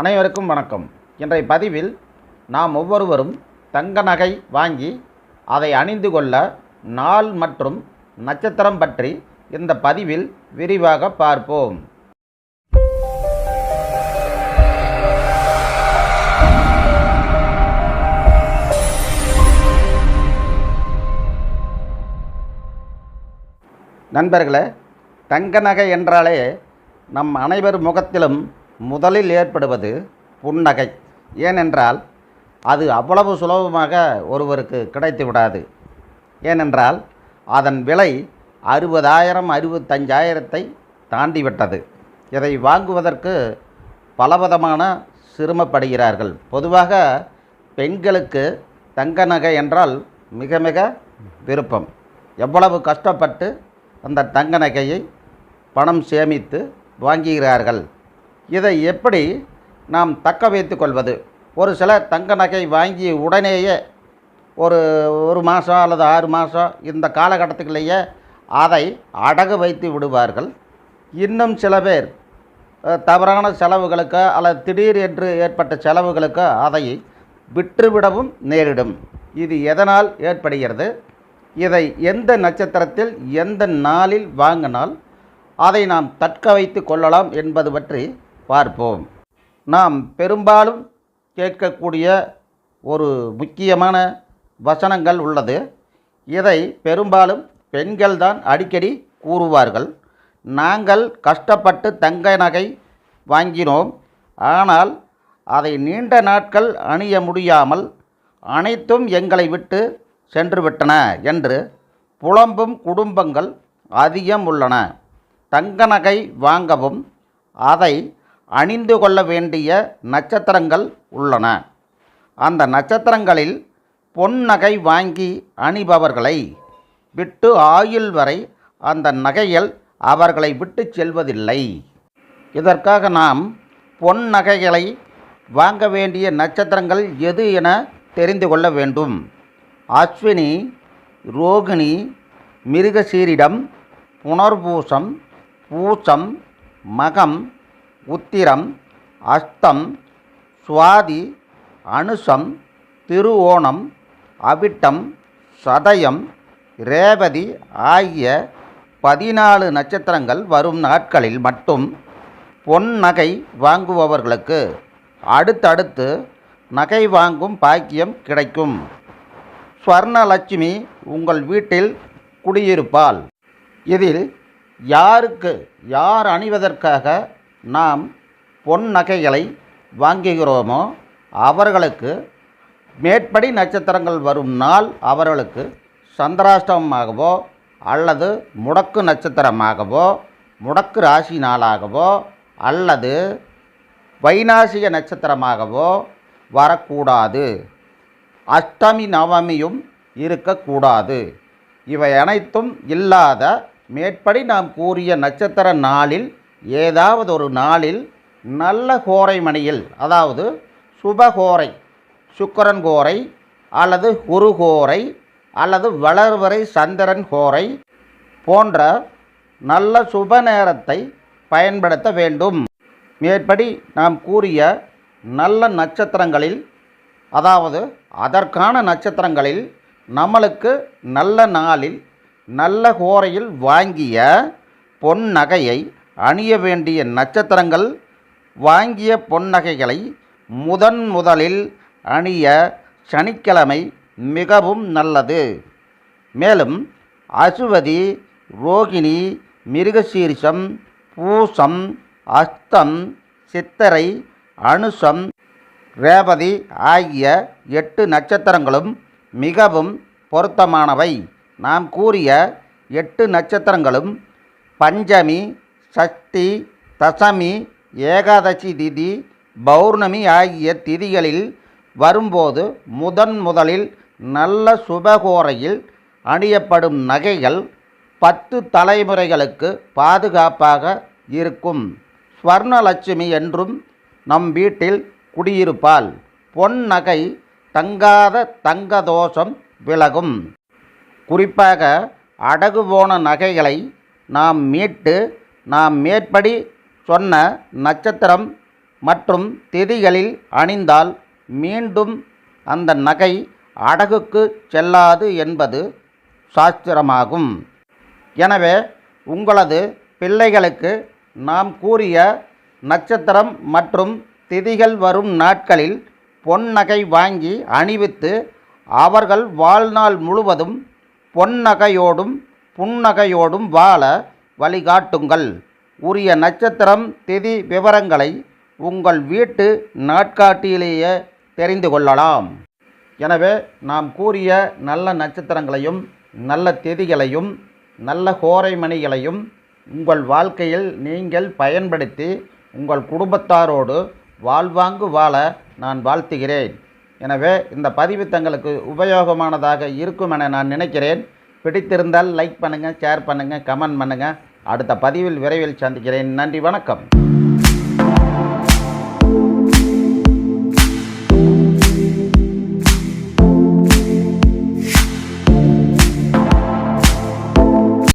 அனைவருக்கும் வணக்கம். இன்றைய பதிவில் நாம் ஒவ்வொருவரும் தங்க நகை வாங்கி அதை அணிந்து கொள்ள நாள் மற்றும் நட்சத்திரம் பற்றி இந்த பதிவில் விரிவாக பார்ப்போம். நண்பர்களே தங்க நகை என்றாலே நம் அனைவர் முகத்திலும் முதலில் ஏற்படுவது புன்னகை. ஏனென்றால் அது அவ்வளவு சுலபமாக ஒருவருக்கு கிடைத்து விடாது. ஏனென்றால் அதன் விலை அறுபதாயிரம் அறுபத்தஞ்சாயிரத்தை தாண்டிவிட்டது. இதை வாங்குவதற்கு பலவிதமான சிரமப்படுகிறார்கள். பொதுவாக பெண்களுக்கு தங்க நகை என்றால் மிக மிக விருப்பம். எவ்வளவு கஷ்டப்பட்டு அந்த தங்க நகையை பணம் சேமித்து வாங்குகிறார்கள். இதை எப்படி நாம் தக்க வைத்து கொள்வது? ஒரு சிலர் தங்க நகை வாங்கி உடனேயே ஒரு ஒரு மாதம் அல்லது ஆறு மாதம் இந்த காலகட்டத்துக்குள்ளேயே அதை அடகு வைத்து விடுவார்கள். இன்னும் சில பேர் தவறான செலவுகளுக்கோ அல்லது திடீர் என்று ஏற்பட்ட செலவுகளுக்கோ அதை விற்றுவிடவும் நேரிடும். இது எதனால் ஏற்படுகிறது? இதை எந்த நட்சத்திரத்தில் எந்த நாளில் வாங்கினால் அதை நாம் தக்க வைத்து கொள்ளலாம் என்பது பற்றி பார்ப்போம். நாம் பெரும்பாலும் கேட்கக்கூடிய ஒரு முக்கியமான வசனங்கள் உள்ளது. இதை பெரும்பாலும் பெண்கள்தான் அடிக்கடி கூறுவார்கள். நாங்கள் கஷ்டப்பட்டு தங்க நகை வாங்கினோம். ஆனால் அதை நீண்ட நாட்கள் அணிய முடியாமல் அனைத்தும் எங்களை விட்டு சென்றுவிட்டன என்று புலம்பும் குடும்பங்கள் அதிகம் உள்ளன. தங்க நகை வாங்கவும் அதை அணிந்து கொள்ள வேண்டிய நட்சத்திரங்கள் உள்ளன. அந்த நட்சத்திரங்களில் பொன் நகை வாங்கி அணிபவர்களை விட்டு ஆயுள் வரை அந்த நகைகள் அவர்களை விட்டு செல்வதில்லை. இதற்காக நாம் பொன் நகைகளை வாங்க வேண்டிய நட்சத்திரங்கள் எது என தெரிந்து கொள்ள வேண்டும். அஸ்வினி ரோகிணி மிருகசீரிடம் புனர்பூசம் பூசம் மகம் உத்திரம் அஸ்தம் சுவாதி அனுசம் திருவோணம் அவிட்டம் சதயம் ரேவதி ஆகிய பதினாலு நட்சத்திரங்கள் வரும் நாட்களில் மட்டும் பொன் நகை வாங்குபவர்களுக்கு அடுத்தடுத்து நகை வாங்கும் பாக்கியம் கிடைக்கும். ஸ்வர்ணலட்சுமி உங்கள் வீட்டில் குடியிருப்பாள். இதில் யாருக்கு யார் அணிவதற்காக நாம் பொன் நகைகளை வாங்குகிறோமோ அவர்களுக்கு மேற்படி நட்சத்திரங்கள் வரும் நாள் அவர்களுக்கு சந்திராஷ்டமமாகவோ அல்லது முடக்கு நட்சத்திரமாகவோ முடக்கு ராசி நாளாகவோ அல்லது வைநாசிக நட்சத்திரமாகவோ வரக்கூடாது. அஷ்டமி நவமியும் இருக்கக்கூடாது. இவை அனைத்தும் இல்லாத மேற்படி நாம் கூறிய நட்சத்திர நாளில் ஏதாவது ஒரு நாளில் நல்ல கோரை மணியில் அதாவது சுபகோரை சுக்கரன் கோரை அல்லது குருகோரை அல்லது வளர்வரை சந்திரன் கோரை போன்ற நல்ல சுப நேரத்தை பயன்படுத்த வேண்டும். மேற்படி நாம் கூறிய நல்ல நட்சத்திரங்களில் அதாவது அதற்கான நட்சத்திரங்களில் நம்மளுக்கு நல்ல நாளில் நல்ல கோரையில் வாங்கிய பொன் நகையை அணிய வேண்டிய நட்சத்திரங்கள் வாங்கிய பொன்னகைகளை முதன் முதலில் அணிய சனிக்கிழமை மிகவும் நல்லது. மேலும் அசுவதி ரோகிணி மிருகசீரிஷம் பூசம் அஸ்தம் சித்தரை அனுஷம் ரேவதி ஆகிய எட்டு நட்சத்திரங்களும் மிகவும் பொருத்தமானவை. நாம் கூறிய எட்டு நட்சத்திரங்களும் பஞ்சமி சஷ்டி தசமி ஏகாதசி திதி பௌர்ணமி ஆகிய திதிகளில் வரும்போது முதன் முதலில் நல்ல சுபகோரையில் அணியப்படும் நகைகள் பத்து தலைமுறைகளுக்கு பாதுகாப்பாக இருக்கும். ஸ்வர்ணலட்சுமி என்றும் நம் வீட்டில் குடியிருப்பாள். பொன் நகை தங்காத தங்க தோஷம் விலகும். குறிப்பாக அடகு போன நகைகளை நாம் மீட்டு நாம் மேற்படி சொன்ன நட்சத்திரம் மற்றும் திதிகளில் அணிந்தால் மீண்டும் அந்த நகை அடகுக்கு செல்லாது என்பது சாஸ்திரமாகும். எனவே உங்களது பிள்ளைகளுக்கு நாம் கூறிய நட்சத்திரம் மற்றும் திதிகள் வரும் நாட்களில் பொன் நகை வாங்கி அணிவித்து அவர்கள் வாழ்நாள் முழுவதும் பொன் நகையோடும் புன்னகையோடும் வாழ வழிகாட்டுங்கள். உரிய நட்சத்திரம் திதி விவரங்களை உங்கள் வீட்டு நாட்காட்டியிலேயே தெரிந்து கொள்ளலாம். எனவே நாம் கூறிய நல்ல நட்சத்திரங்களையும் நல்ல திதிகளையும் நல்ல கோரை மணிகளையும் உங்கள் வாழ்க்கையில் நீங்கள் பயன்படுத்தி உங்கள் குடும்பத்தாரோடு வாழ்வாங்கு வாழ நான் வாழ்த்துகிறேன். எனவே இந்த பதிவு தங்களுக்கு உபயோகமானதாக இருக்கும் என நான் நினைக்கிறேன். பிடித்திருந்தால் லைக் பண்ணுங்கள் ஷேர் பண்ணுங்கள் கமெண்ட் பண்ணுங்கள் அடுத்த பதிவில் விரைவில் சந்திக்கிறேன். நன்றி வணக்கம்.